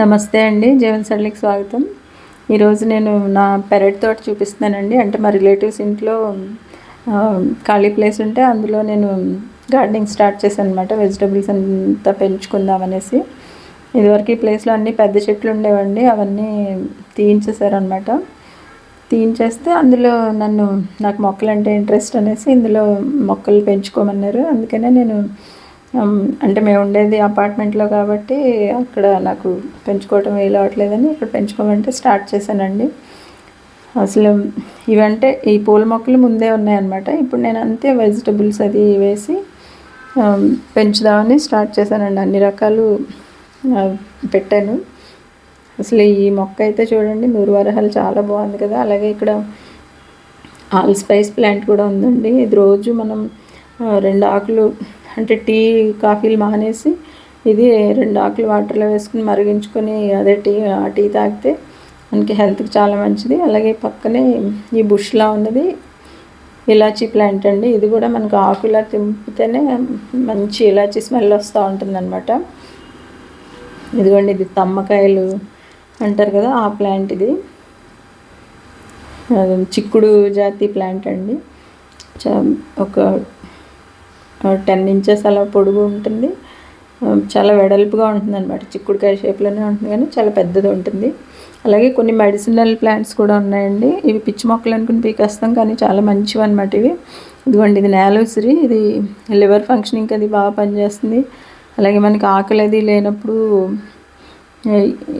నమస్తే అండి జీవన్ సరళికి స్వాగతం. ఈరోజు నేను నా పెరట్ తోట చూపిస్తున్నానండి. అంటే మా రిలేటివ్స్ ఇంట్లో ఖాళీ ప్లేస్ ఉంటే అందులో నేను గార్డెనింగ్ స్టార్ట్ చేశాను అనమాట వెజిటబుల్స్ అంతా పెంచుకుందామనేసి ఇదివరకు ఈ ప్లేస్లో అన్ని పెద్ద చెట్లు ఉండేవండి అవన్నీ తీయించేశారనమాట తీయించేస్తే అందులో నన్ను నాకు మొక్కలు అంటే ఇంట్రెస్ట్ అనేసి ఇందులో మొక్కలు పెంచుకోమన్నారు. అందుకనే నేను అంటే మేము ఉండేది అపార్ట్మెంట్లో కాబట్టి అక్కడ నాకు పెంచుకోవటం వీలు అవ్వట్లేదని ఇక్కడ పెంచుకోమంటే స్టార్ట్ చేశానండి. అసలు ఇవంటే ఈ పూల మొక్కలు ముందే ఉన్నాయన్నమాట. ఇప్పుడు నేను అంతే వెజిటబుల్స్ అది వేసి పెంచుదామని స్టార్ట్ చేశానండి. అన్ని రకాలు పెట్టాను. అసలు ఈ మొక్క అయితే చూడండి నూరు వరహాలు చాలా బాగుంది కదా. అలాగే ఇక్కడ ఆల్ స్పైస్ ప్లాంట్ కూడా ఉందండి. ఇది రోజు మనం రెండు ఆకులు అంటే టీ కాఫీలు మానేసి ఇది రెండు ఆకులు వాటర్లో వేసుకుని మరిగించుకొని అదే టీ ఆ టీ తాగితే మనకి హెల్త్కి చాలా మంచిది. అలాగే పక్కనే ఈ బుష్లా ఉన్నది ఇలాచీ ప్లాంట్ అండి. ఇది కూడా మనకు ఆకులా తింపితేనే మంచి ఇలాచీ స్మెల్ వస్తూ ఉంటుంది ఇదిగోండి ఇది తమ్మకాయలు అంటారు కదా ఆ ప్లాంట్ ఇది. చిక్కుడు జాతి ప్లాంట్ అండి. చా- ఒక టెన్ ఇంచెస్ అలా పొడుగు ఉంటుంది. చాలా వెడల్పుగా ఉంటుంది అనమాట చిక్కుడుకాయ షేప్లోనే ఉంటుంది కానీ చాలా పెద్దది ఉంటుంది. అలాగే కొన్ని మెడిసినల్ ప్లాంట్స్ కూడా ఉన్నాయండి. ఇవి పిచ్చి మొక్కలు అనుకుని పీకేస్తాం కానీ చాలా మంచివి అనమాట ఇవి. ఇదిగోండి ఇది నేలోసిరి ఇది లివర్ ఫంక్షనింగ్ అది బాగా పనిచేస్తుంది. అలాగే మనకి ఆకలి అది లేనప్పుడు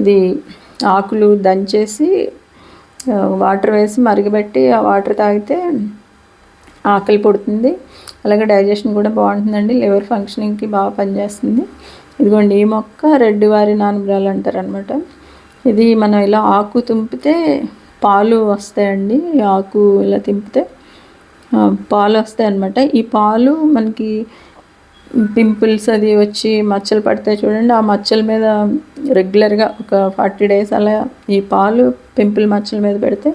ఇది ఆకులు దంచేసి వాటర్ వేసి మరగబెట్టి ఆ వాటర్ తాగితే ఆకలి పుడుతుంది. అలాగే డైజెషన్ కూడా బాగుంటుందండి. లివర్ ఫంక్షనింగ్కి బాగా పనిచేస్తుంది. ఇదిగోండి ఈ మొక్క రెడ్డి వారి నానబ్రాలు అంటారనమాట ఇది మనం ఇలా ఆకు తుంపితే పాలు వస్తాయండి. ఆకు ఇలా తింపితే పాలు వస్తాయి అన్నమాట ఈ పాలు మనకి పింపుల్స్ అది వచ్చి మచ్చలు పడతాయి చూడండి. ఆ మచ్చల మీద రెగ్యులర్గా ఒక ఫార్టీ డేస్ అలా ఈ పాలు పింపుల్ మచ్చల మీద పెడితే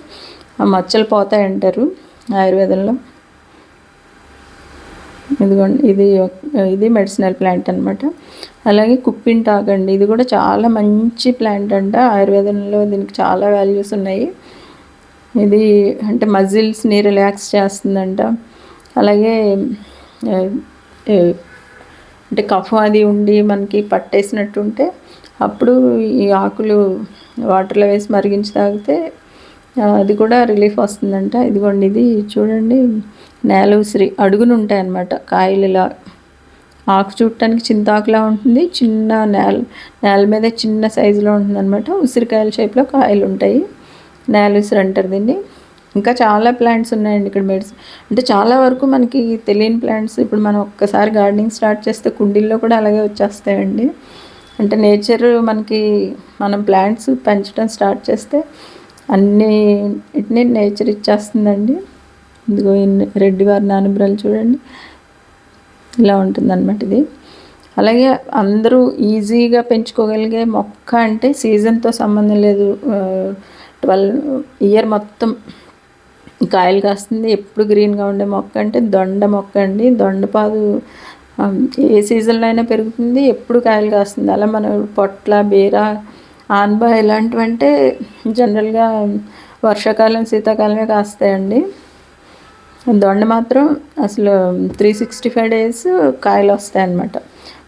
ఆ మచ్చలు పోతాయి అంటారు ఆయుర్వేదంలో. ఇదిగోండి ఇది ఇది మెడిసినల్ ప్లాంట్ అనమాట అలాగే కుప్పింటాక్ అండి ఇది కూడా చాలా మంచి ప్లాంట్ అంట. ఆయుర్వేదంలో దీనికి చాలా వాల్యూస్ ఉన్నాయి. ఇది అంటే మజిల్స్ని రిలాక్స్ చేస్తుందంట. అలాగే అంటే కఫం అది ఉండి మనకి పట్టేసినట్టు ఉంటే అప్పుడు ఈ ఆకులు వాటర్లో వేసి మరిగించి తాగితే అది కూడా రిలీఫ్ వస్తుందంట. ఇదిగోండి ఇది చూడండి. నేల ఉసిరి అడుగున ఉంటాయి అన్నమాట కాయలు ఇలా ఆకు చూడటానికి చింతాకులా ఉంటుంది. చిన్న నేల నేల మీద చిన్న సైజులో ఉంటుంది అనమాట ఉసిరికాయల షేప్లో కాయలు ఉంటాయి నేల ఉసిరి అంటారు దీన్ని. ఇంకా చాలా ప్లాంట్స్ ఉన్నాయండి ఇక్కడ మెడిసిన్ అంటే చాలా వరకు మనకి తెలియని ప్లాంట్స్. ఇప్పుడు మనం ఒక్కసారి గార్డెనింగ్ స్టార్ట్ చేస్తే కుండీల్లో కూడా అలాగే వచ్చేస్తాయండి. అంటే నేచర్ మనకి మనం ప్లాంట్స్ పెంచడం స్టార్ట్ చేస్తే అన్ని ఇట్ని నేచర్ ఇచ్చేస్తుందండి. ఇదిగో రెడ్డి వారి నానబ్రాలు చూడండి. ఇలా ఉంటుందన్నమాట ఇది. అలాగే అందరూ ఈజీగా పెంచుకోగలిగే మొక్క అంటే సీజన్తో సంబంధం లేదు. ట్వెల్వ్ ఇయర్ మొత్తం కాయలు కాస్తుంది. ఎప్పుడు గ్రీన్గా ఉండే మొక్క అంటే దొండ మొక్క అండి. దొండపాదు ఏ సీజన్లో అయినా పెరుగుతుంది. ఎప్పుడు కాయలు కాస్తుంది. అలా మన పొట్ల బీర ఆన్బా ఇలాంటివంటే జనరల్గా వర్షాకాలం శీతాకాలమే కాస్తాయండి. దొండ మాత్రం అసలు త్రీ సిక్స్టీ ఫైవ్ డేస్ కాయలు వస్తాయి అన్నమాట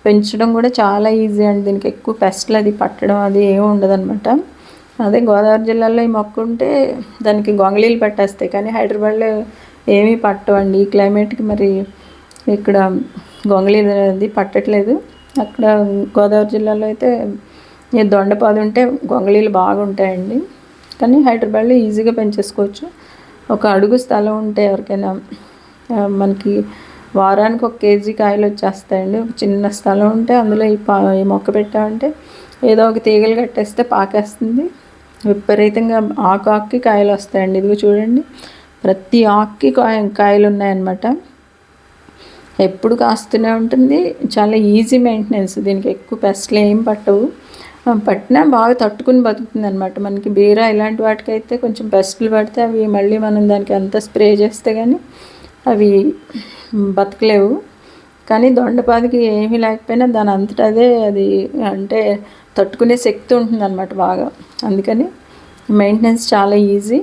పెంచడం కూడా చాలా ఈజీ అండి. దీనికి ఎక్కువ పెస్ట్లు అది పట్టడం అది ఏమి ఉండదన్నమాట. అదే గోదావరి జిల్లాలో ఈ మొక్క ఉంటే దానికి గొంగళీలు పట్టేస్తాయి. కానీ హైదరాబాద్లో ఏమీ పట్టవండి. ఈ క్లైమేట్కి మరి ఇక్కడ గొంగళీలు అది పట్టట్లేదు. అక్కడ గోదావరి జిల్లాలో అయితే ఈ దొండపాదు ఉంటే గొంగళీలు బాగుంటాయండి. కానీ హైదరాబాద్లో ఈజీగా పెంచేసుకోవచ్చు. ఒక అడుగు స్థలం ఉంటే ఎవరికైనా మనకి వారానికి ఒక కేజీ కాయలు వచ్చేస్తాయండి. ఒక చిన్న స్థలం ఉంటే అందులో ఈ పా ఈ మొక్క పెట్టామంటే ఏదో ఒక తీగలు కట్టేస్తే పాకేస్తుంది. విపరీతంగా ఆకు ఆకుకి కాయలు వస్తాయండి. ఇదిగో చూడండి. ప్రతి ఆకుకి కాయ కాయలు ఉన్నాయన్నమాట. ఎప్పుడు కాస్తూనే ఉంటుంది. చాలా ఈజీ మెయింటెనెన్స్. దీనికి ఎక్కువ పెస్ట్లు ఏం పట్టవు. పట్టినా బాగా తట్టుకుని బతుకుతుంది అనమాట మనకి బీర ఇలాంటి వాటికైతే కొంచెం పెస్టులు పడితే అవి మళ్ళీ మనం దానికి అంత స్ప్రే చేస్తే కానీ అవి బతకలేవు. కానీ దొండపాదికి ఏమీ లేకపోయినా దాని అంతటా అదే అది అంటే తట్టుకునే శక్తి ఉంటుందన్నమాట బాగా. అందుకని మెయింటెనెన్స్ చాలా ఈజీ.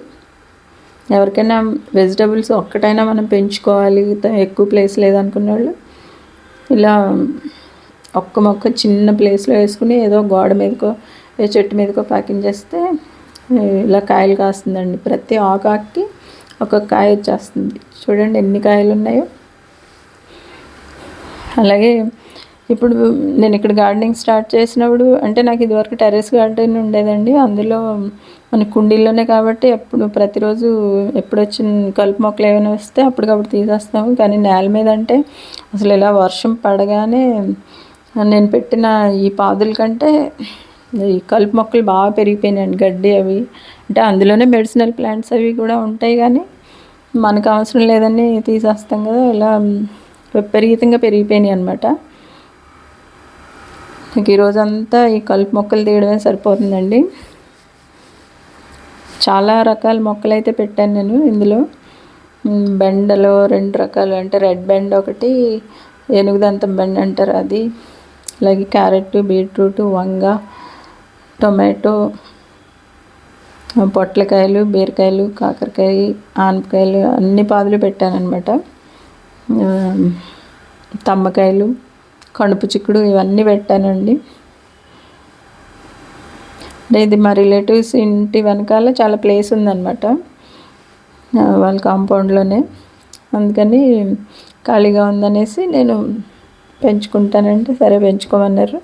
ఎవరికైనా వెజిటబుల్స్ ఒక్కటైనా మనం పెంచుకోవాలి ఎక్కువ ప్లేస్ లేదనుకున్న వాళ్ళు ఇలా ఒక్క మొక్క చిన్న ప్లేస్లో వేసుకుని ఏదో గోడ మీదకో ఏ చెట్టు మీదకో ప్యాకింగ్ చేస్తే ఇలా కాయలు కాస్తుందండి. ప్రతి ఆకాకి ఒక కాయ వచ్చేస్తుంది. చూడండి ఎన్ని కాయలు ఉన్నాయో. అలాగే ఇప్పుడు నేను ఇక్కడ గార్డెనింగ్ స్టార్ట్ చేసినప్పుడు అంటే నాకు ఇదివరకు టెర్రస్ గార్డెన్ ఉండేదండి. అందులో మన కుండీల్లోనే కాబట్టి ఎప్పుడు ప్రతిరోజు ఎప్పుడు వచ్చిన కలుపు మొక్కలు ఏమైనా వస్తే అప్పటికప్పుడు తీసేస్తాము. కానీ నేల మీద అంటే అసలు ఇలా వర్షం పడగానే నేను పెట్టిన ఈ పాదుల కంటే ఈ కలుపు మొక్కలు బాగా పెరిగిపోయినాయండి గడ్డి అవి. అంటే అందులోనే మెడిసినల్ ప్లాంట్స్ అవి కూడా ఉంటాయి కానీ మనకు అవసరం లేదని తీసేస్తాం కదా ఇలా విపరీతంగా పెరిగిపోయినాయి అనమాట ఇంక ఈరోజంతా ఈ కలుపు మొక్కలు తీయడమే సరిపోతుందండి. చాలా రకాల మొక్కలు అయితే పెట్టాను నేను ఇందులో. బెండలో రెండు రకాలు అంటే రెడ్ బెండ్ ఒకటి ఏనుగుదంతం బెండ్ అంటారు అది. అలాగే క్యారెట్ బీట్రూట్ వంగ టొమాటో పొట్లకాయలు బీరకాయలు కాకరకాయ ఆనపకాయలు అన్ని పాదులు పెట్టానమాట తమ్మకాయలు కడుపు చిక్కుడు ఇవన్నీ పెట్టానండి. ఇది మా రిలేటివ్స్ ఇంటి వెనకాల చాలా ప్లేస్ ఉందన్నమాట. వాళ్ళ కాంపౌండ్లోనే. అందుకని ఖాళీగా ఉందనేసి నేను పెంచుకుంటానంటే సరే పెంచుకోమన్నారు.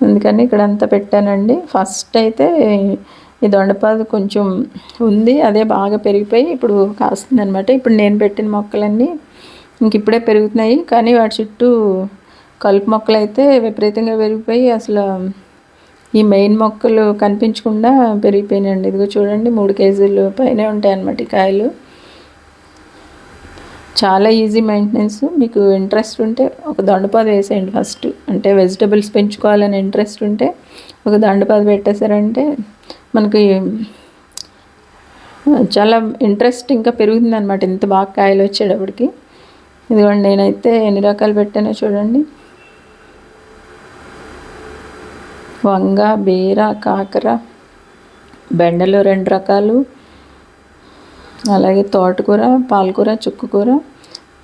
అందుకని ఇక్కడ అంతా పెట్టానండి. ఫస్ట్ అయితే ఈ దొండపాదు కొంచెం ఉంది అదే బాగా పెరిగిపోయి ఇప్పుడు కాస్తుంది అనమాట ఇప్పుడు నేను పెట్టిన మొక్కలన్నీ ఇంక ఇప్పుడే పెరుగుతున్నాయి. కానీ వాటి చుట్టూ కలుపు మొక్కలు అయితే విపరీతంగా పెరిగిపోయి అసలు ఈ మెయిన్ మొక్కలు కనిపించకుండా పెరిగిపోయినాయండి. ఇదిగో చూడండి మూడు కేజీలు పైనే ఉంటాయి అన్నమాట ఈ కాయలు. చాలా ఈజీ మెయింటెనెన్స్ మీకు ఇంట్రెస్ట్ ఉంటే ఒక దండపాద వేసేయండి ఫస్ట్ అంటే వెజిటబుల్స్ పెంచుకోవాలని ఇంట్రెస్ట్ ఉంటే ఒక దండపాద పెట్టేశారంటే మనకి చాలా ఇంట్రెస్ట్ ఇంకా పెరుగుతుంది అనమాట ఇంత బాగా కాయలు వచ్చేటప్పటికి. ఇదిగోండి నేనైతే ఎన్ని రకాలు పెట్టానో చూడండి. వంగ బీర కాకర బెండలు రెండు రకాలు. అలాగే తోటకూర పాలకూర చుక్కకూర.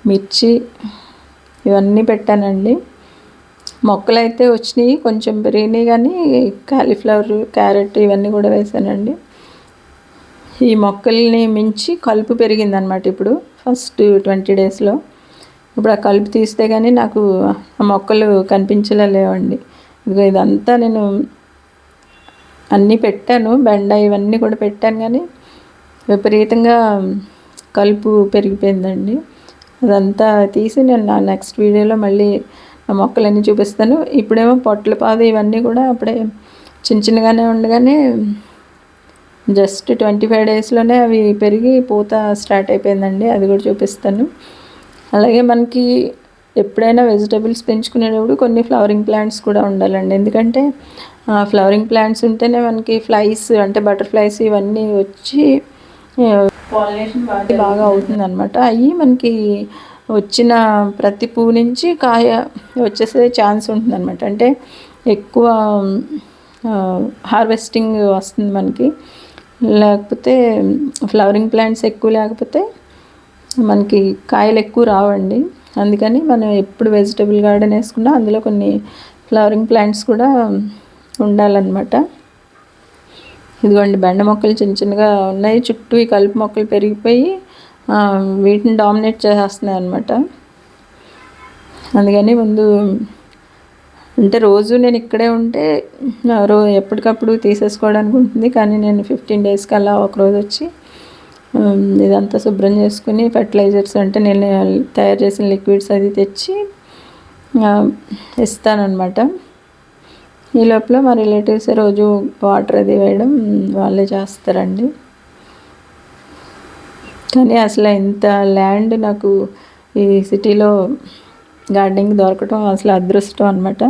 మిర్చి ఇవన్నీ పెట్టానండి. మొక్కలు అయితే వచ్చినాయి కొంచెం పెరిగినాయి కానీ కాలీఫ్లవర్ క్యారెట్ ఇవన్నీ కూడా వేసానండి. ఈ మొక్కల్ని మించి కలుపు పెరిగిందనమాట ఇప్పుడు ఫస్ట్ ట్వంటీ డేస్లో. ఇప్పుడు ఆ కలుపు తీస్తే కానీ నాకు ఆ మొక్కలు కనిపించలేవండి ఇదిగో ఇదంతా నేను అన్నీ పెట్టాను బెండ ఇవన్నీ కూడా పెట్టాను కానీ విపరీతంగా కలుపు పెరిగిపోయిందండి. అదంతా తీసి నేను నా నెక్స్ట్ వీడియోలో మళ్ళీ నా మొక్కలన్నీ చూపిస్తాను. ఇప్పుడేమో పొట్ల పాదు ఇవన్నీ కూడా అప్పుడే చిన్న చిన్నగానే ఉండగానే జస్ట్ ట్వంటీ ఫైవ్ డేస్లోనే అవి పెరిగి పూత స్టార్ట్ అయిపోయిందండి అది కూడా చూపిస్తాను. అలాగే మనకి ఎప్పుడైనా వెజిటబుల్స్ పెంచుకునేటప్పుడు కొన్ని ఫ్లవరింగ్ ప్లాంట్స్ కూడా ఉండాలండి. ఎందుకంటే ఫ్లవరింగ్ ప్లాంట్స్ ఉంటేనే మనకి ఫ్లైస్ అంటే బటర్ఫ్లైస్ ఇవన్నీ వచ్చి బాగా అవుతుంది అనమాట అవి మనకి వచ్చిన ప్రతి పువ్వు నుంచి కాయ వచ్చేసే ఛాన్స్ ఉంటుంది అనమాట అంటే ఎక్కువ హార్వెస్టింగ్ వస్తుంది మనకి. లేకపోతే ఫ్లవరింగ్ ప్లాంట్స్ ఎక్కువ లేకపోతే మనకి కాయలు ఎక్కువ రావండి. అందుకని మనం ఎప్పుడు వెజిటబుల్ గార్డెన్ వేసుకున్నా అందులో కొన్ని ఫ్లవరింగ్ ప్లాంట్స్ కూడా ఉండాలన్నమాట. ఇదిగోండి బెండ మొక్కలు చిన్న చిన్నగా ఉన్నాయి. చుట్టూ ఈ కలుపు మొక్కలు పెరిగిపోయి వీటిని డామినేట్ చేసేస్తున్నాయి అనమాట అందుకని ముందు అంటే రోజు నేను ఇక్కడే ఉంటే రో ఎప్పటికప్పుడు తీసేసుకోవడానికి ఉంటుంది. కానీ నేను ఫిఫ్టీన్ డేస్కి అలా ఒకరోజు వచ్చి ఇదంతా శుభ్రం చేసుకుని ఫెర్టిలైజర్స్ అంటే నేను తయారు చేసిన లిక్విడ్స్ అది తెచ్చి ఇస్తానన్నమాట. ఈ లోపల మా రిలేటివ్స్ రోజు వాటర్ అది వేయడం వాళ్ళే చేస్తారండి. కానీ అసలు ఇంత ల్యాండ్ నాకు ఈ సిటీలో గార్డెనింగ్ దొరకటం అసలు అదృష్టం అనమాట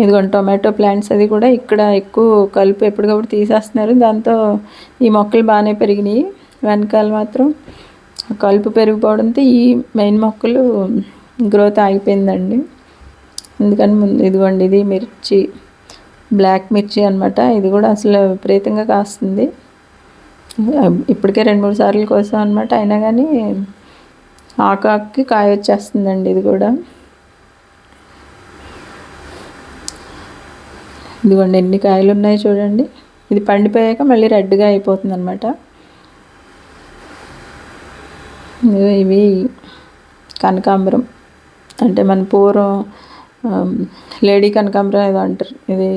ఇదిగోండి టొమాటో ప్లాంట్స్ అది కూడా ఇక్కడ ఎక్కువ కలుపు ఎప్పటికప్పుడు తీసేస్తున్నారు. దాంతో ఈ మొక్కలు బాగానే పెరిగినాయి. వెనకాల మాత్రం కలుపు పెరిగిపోవడంతో ఈ మెయిన్ మొక్కలు గ్రోత్ ఆగిపోయిందండి. అందుకని ముందు ఇదిగోండి ఇది మిర్చి బ్లాక్ మిర్చి అనమాట ఇది కూడా అసలు విపరీతంగా కాస్తుంది. ఇప్పటికే రెండు మూడు సార్లు కోసాం అనమాట అయినా కానీ ఆకాకి కాయ వచ్చేస్తుందండి ఇది కూడా. ఇదిగోండి ఎన్ని కాయలు ఉన్నాయో చూడండి. ఇది పండిపోయాక మళ్ళీ రెడ్గా అయిపోతుంది అనమాట ఇవి కనకాంబరం. అంటే మన పూర్వం Um, లేడీ కనకాంబరం ఏదో అంటారు. ఇది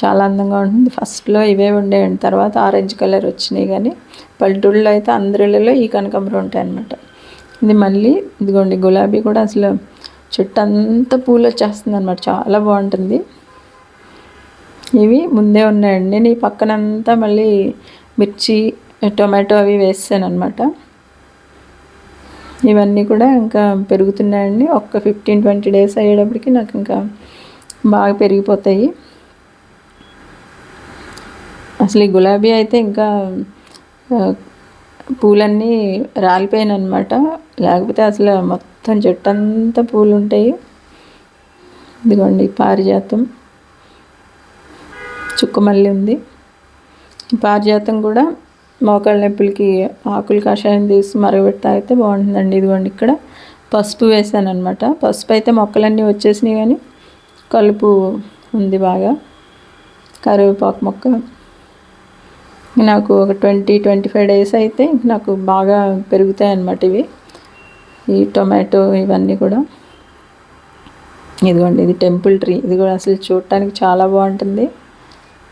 చాలా అందంగా ఉంటుంది. ఫస్ట్లో ఇవే ఉండేయండి తర్వాత ఆరెంజ్ కలర్ వచ్చినాయి కానీ పల్లెటూళ్ళలో అయితే అందరిలో ఈ కనకాంబరం ఉంటాయి ఇది మళ్ళీ ఇదిగోండి గులాబీ కూడా అసలు చెట్టు అంతా పూలు వచ్చేస్తుంది అనమాట చాలా బాగుంటుంది. ఇవి ముందే ఉన్నాయండి. నేను ఈ పక్కనంతా మళ్ళీ మిర్చి టొమాటో అవి వేసాను అనమాట ఇవన్నీ కూడా ఇంకా పెరుగుతున్నాయండి. ఒక్క ఫిఫ్టీన్ ట్వంటీ డేస్ అయ్యేటప్పటికి నాకు ఇంకా బాగా పెరిగిపోతాయి. అసలు ఈ గులాబీ అయితే ఇంకా పూలన్నీ రాలిపోయాను అనమాట లేకపోతే అసలు మొత్తం చెట్టు అంతా పూలు ఉంటాయి ఇదిగోండి పారిజాతం చుక్కమల్లి ఉంది. పారిజాతం కూడా మోకాళ్ళ నొప్పులకి ఆకులు కషాయం తీసి మరగబెట్టి తాగితే బాగుంటుందండి. ఇదిగోండి ఇక్కడ పసుపు వేసాను అనమాట పసుపు అయితే మొక్కలన్నీ వచ్చేసినాయి కానీ కలుపు ఉంది బాగా. కరివేపాకు మొక్క. నాకు ఒక ట్వంటీ ట్వంటీ ఫైవ్ డేస్ అయితే నాకు బాగా పెరుగుతాయి అన్నమాట ఇవి. ఈ టొమాటో ఇవన్నీ కూడా. ఇదిగోండి ఇది టెంపుల్ ట్రీ. ఇది కూడా అసలు చూడటానికి చాలా బాగుంటుంది.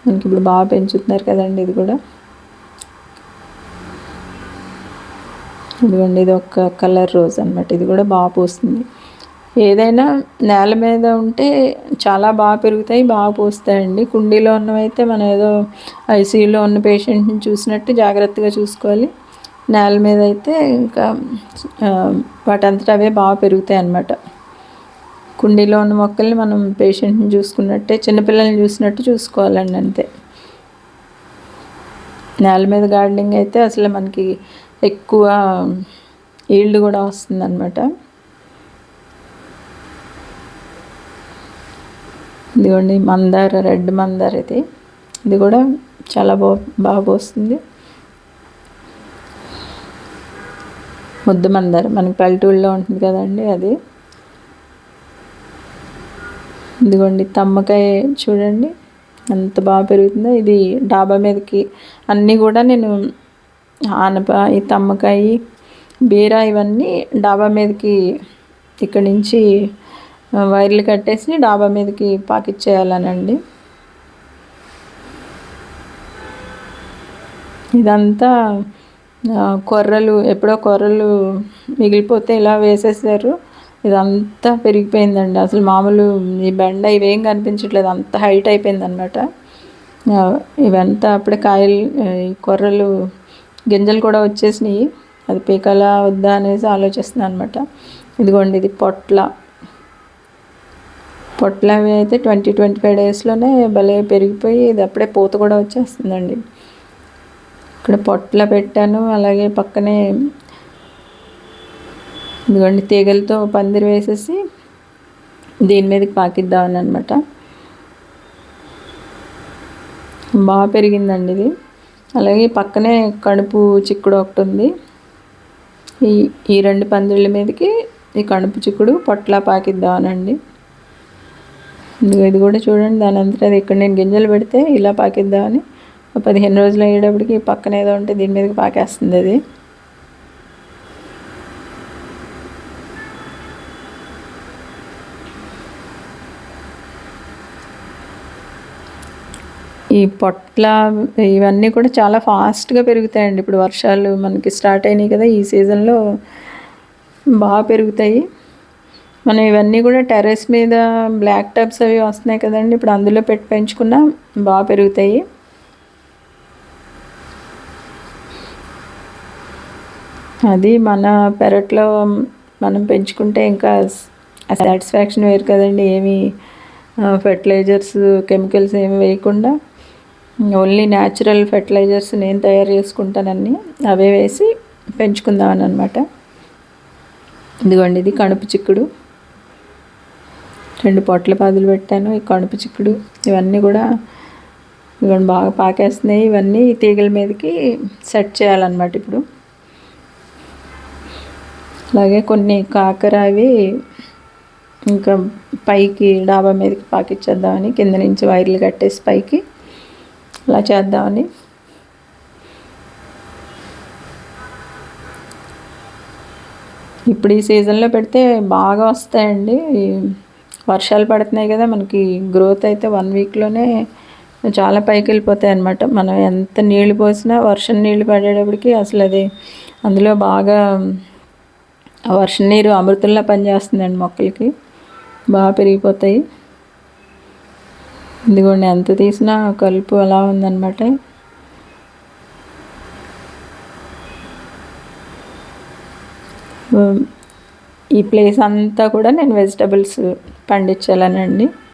మనకి ఇప్పుడు బాగా పెంచుతున్నారు కదండి ఇది కూడా. ఇదిగోండి ఇది ఒక కలర్ రోజ్ అనమాట ఇది కూడా బాగా పూస్తుంది. ఏదైనా నేల మీద ఉంటే చాలా బాగా పెరుగుతాయి బాగా పూస్తాయండి. కుండీలో ఉన్నవైతే మనం ఏదో ఐసీయూలో ఉన్న పేషెంట్ని చూసినట్టు జాగ్రత్తగా చూసుకోవాలి. నేల మీద అయితే ఇంకా వాటంతట అవే బాగా పెరుగుతాయి అన్నమాట. కుండీలో ఉన్న మొక్కల్ని మనం పేషెంట్ని చూసుకున్నట్టే చిన్నపిల్లల్ని చూసినట్టు చూసుకోవాలండి అంతే. నేల మీద గార్డెనింగ్ అయితే అసలు మనకి ఎక్కువ ఈల్డ్ కూడా వస్తుందన్నమాట. ఇదిగోండి మందార రెడ్ మందార ఇది. ఇది కూడా చాలా బా బాగా వస్తుంది ముద్ద మందార మనకి పల్లెటూళ్ళలో ఉంటుంది కదండి అది. ఇదిగోండి తమ్మకాయ చూడండి ఎంత బాగా పెరుగుతుందో. ఇది డాబా మీదకి అన్నీ కూడా నేను ఆనప ఈ తమ్మకాయ బీర ఇవన్నీ డాబా మీదకి ఇక్కడి నుంచి వైర్లు కట్టేసి డాబా మీదకి పాకిచ్చేయాలనండి ఇదంతా కొర్రలు ఎప్పుడో కొర్రలు మిగిలిపోతే ఇలా వేసేసారు. ఇదంతా పెరిగిపోయిందండి. అసలు మామూలు ఈ బెండ ఇవేం కనిపించట్లేదు. అంత హైట్ అయిపోయింది అనమాట ఇవంతా అప్పుడే కాయలు ఈ కొర్రలు గింజలు కూడా వచ్చేసినాయి. అది పీకలా వద్దా అనేసి ఆలోచిస్తున్నాను అనమాట ఇదిగోండి ఇది పొట్ల. పొట్ల అవి అయితే ట్వంటీ ట్వంటీ ఫైవ్ డేస్లోనే భలే పెరిగిపోయి ఇది అప్పుడే పూత కూడా వచ్చేస్తుందండి. ఇక్కడ పొట్ల పెట్టాను అలాగే పక్కనే ఇదిగోండి తీగలతో పందిరి వేసేసి దీని మీదకి పాకిద్దామని అనమాట బాగా పెరిగిందండి ఇది. అలాగే పక్కనే కడుపు చిక్కుడు ఒకటి ఉంది. ఈ ఈ రెండు పందిళ్ళ మీదకి ఈ కడుపు చిక్కుడు పొట్ల పాకిద్దామనండి. ఇది కూడా చూడండి దాని అంతా అది ఇక్కడ నేను గింజలు పెడితే ఇలా పాకిద్దామని. పదిహేను రోజులు అయ్యేటప్పటికి పక్కన ఏదో ఉంటే దీని మీదకి పాకేస్తుంది అది. ఈ పొట్ల ఇవన్నీ కూడా చాలా ఫాస్ట్గా పెరుగుతాయండి. ఇప్పుడు వర్షాలు మనకి స్టార్ట్ అయినాయి కదా ఈ సీజన్లో. బాగా పెరుగుతాయి. మనం ఇవన్నీ కూడా టెర్రస్ మీద బ్లాక్ టబ్స్ అవి వస్తున్నాయి కదండి. ఇప్పుడు అందులో పెట్టి పెంచుకున్నా బాగా పెరుగుతాయి. అది మన పెరట్లో మనం పెంచుకుంటే ఇంకా సాటిస్ఫాక్షన్ వేరు కదండి. ఏమి ఫెర్టిలైజర్స్ కెమికల్స్ ఏమి వేయకుండా ఓన్లీ న్యాచురల్ ఫెర్టిలైజర్స్ నేను తయారు చేసుకుంటానని అవే వేసి పెంచుకుందామని అనమాట ఇదిగోండి ఇది కణుపు చిక్కుడు. రెండు పొట్ల పాదులు పెట్టాను ఈ కణుపు చిక్కుడు. ఇవన్నీ కూడా ఇవన్నీ బాగా పాకేస్తున్నాయి. ఇవన్నీ తీగల మీదకి సెట్ చేయాలన్నమాట ఇప్పుడు. అలాగే కొన్ని కాకర అవి ఇంకా పైకి డాబా మీదకి పాకిచ్చేద్దామని కింద నుంచి వైర్లు కట్టేసి పైకి అలా చేద్దామని. ఇప్పుడు ఈ సీజన్లో పెడితే బాగా వస్తాయండి. వర్షాలు పడుతున్నాయి కదా మనకి గ్రోత్ అయితే వన్ వీక్లోనే చాలా పైకి వెళ్ళిపోతాయి అన్నమాట. మనం ఎంత నీళ్ళు పోసినా వర్షం నీళ్ళు పడేటప్పటికి అసలు అది అందులో బాగా వర్షం నీరు అమృతంలా పనిచేస్తుందండి మొక్కలకి. బాగా పెరిగిపోతాయి. ఇదిగోండి ఎంత తీసినా కలుపు అలా ఉందన్నమాట. ఈ ప్లేస్ అంతా కూడా నేను వెజిటబుల్స్ పండించాలనండి.